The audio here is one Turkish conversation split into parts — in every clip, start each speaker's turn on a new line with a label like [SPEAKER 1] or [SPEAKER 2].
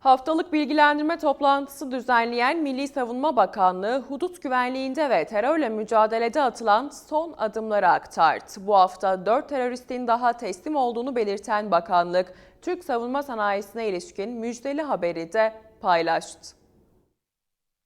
[SPEAKER 1] Haftalık bilgilendirme toplantısı düzenleyen Milli Savunma Bakanlığı, hudut güvenliğinde ve terörle mücadelede atılan son adımları aktardı. Bu hafta 4 teröristin daha teslim olduğunu belirten bakanlık, Türk savunma sanayisine ilişkin müjdeli haberi de paylaştı.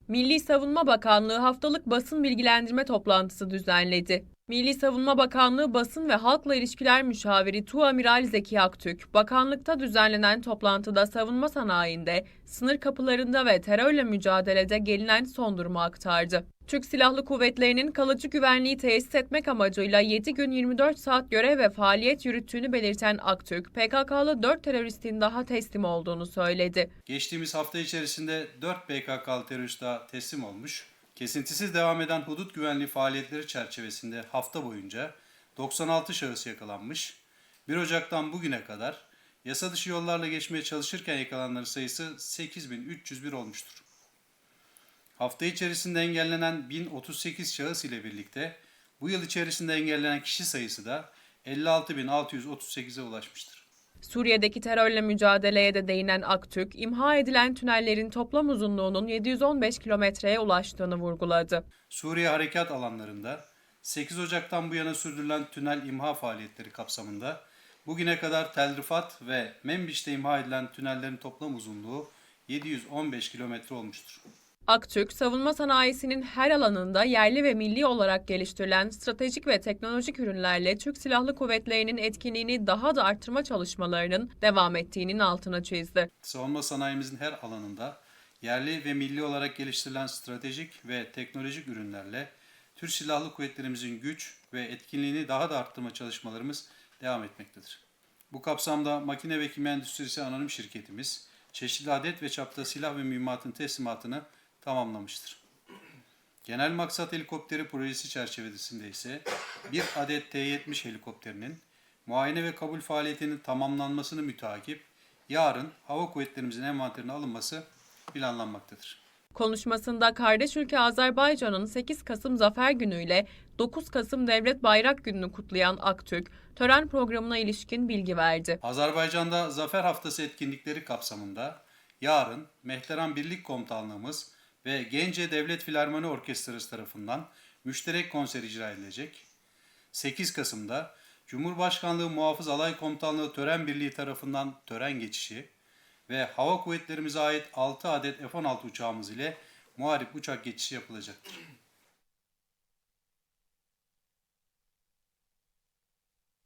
[SPEAKER 1] Milli Savunma Bakanlığı haftalık basın bilgilendirme toplantısı düzenledi. Milli Savunma Bakanlığı Basın ve Halkla İlişkiler Müşaviri Tuamiral Zeki Aktürk, bakanlıkta düzenlenen toplantıda savunma sanayinde, sınır kapılarında ve terörle mücadelede gelinen son durumu aktardı. Türk Silahlı Kuvvetleri'nin kalıcı güvenliği tesis etmek amacıyla 7 gün 24 saat görev ve faaliyet yürüttüğünü belirten Aktürk, PKK'lı 4 teröristin daha teslim olduğunu söyledi.
[SPEAKER 2] Geçtiğimiz hafta içerisinde 4 PKK'lı terörist daha teslim olmuş. Kesintisiz devam eden hudut güvenliği faaliyetleri çerçevesinde hafta boyunca 96 şahıs yakalanmış. 1 Ocak'tan bugüne kadar yasa dışı yollarla geçmeye çalışırken yakalananların sayısı 8301 olmuştur. Hafta içerisinde engellenen 1038 şahıs ile birlikte bu yıl içerisinde engellenen kişi sayısı da 56.638'e ulaşmıştır.
[SPEAKER 1] Suriye'deki terörle mücadeleye de değinen Aktürk, imha edilen tünellerin toplam uzunluğunun 715 kilometreye ulaştığını vurguladı.
[SPEAKER 2] Suriye harekat alanlarında 8 Ocak'tan bu yana sürdürülen tünel imha faaliyetleri kapsamında bugüne kadar Tel Rifat ve Menbiş'te imha edilen tünellerin toplam uzunluğu 715 kilometre olmuştur.
[SPEAKER 1] Aktürk, savunma sanayisinin her alanında yerli ve milli olarak geliştirilen stratejik ve teknolojik ürünlerle Türk Silahlı Kuvvetleri'nin etkinliğini daha da arttırma çalışmalarının devam ettiğinin altına çizdi.
[SPEAKER 2] Savunma sanayimizin her alanında yerli ve milli olarak geliştirilen stratejik ve teknolojik ürünlerle Türk Silahlı Kuvvetlerimizin güç ve etkinliğini daha da arttırma çalışmalarımız devam etmektedir. Bu kapsamda Makine ve Kimya Endüstrisi Anonim Şirketimiz çeşitli adet ve çapta silah ve mühimmatın teslimatını tamamlamıştır. Genel maksat helikopteri projesi çerçevesinde ise bir adet T-70 helikopterinin muayene ve kabul faaliyetinin tamamlanmasını müteakip yarın hava kuvvetlerimizin envanterine alınması planlanmaktadır.
[SPEAKER 1] Konuşmasında kardeş ülke Azerbaycan'ın 8 Kasım Zafer Günü ile 9 Kasım Devlet Bayrak Günü'nü kutlayan Aktürk, tören programına ilişkin bilgi verdi.
[SPEAKER 2] Azerbaycan'da Zafer Haftası etkinlikleri kapsamında yarın Mehteran Birlik Komutanlığımız ve Gence Devlet Filarmoni Orkestrası tarafından müşterek konser icra edilecek. 8 Kasım'da Cumhurbaşkanlığı Muhafız Alay Komutanlığı Tören Birliği tarafından tören geçişi ve Hava Kuvvetlerimize ait 6 adet F-16 uçağımız ile muharip uçak geçişi yapılacaktır.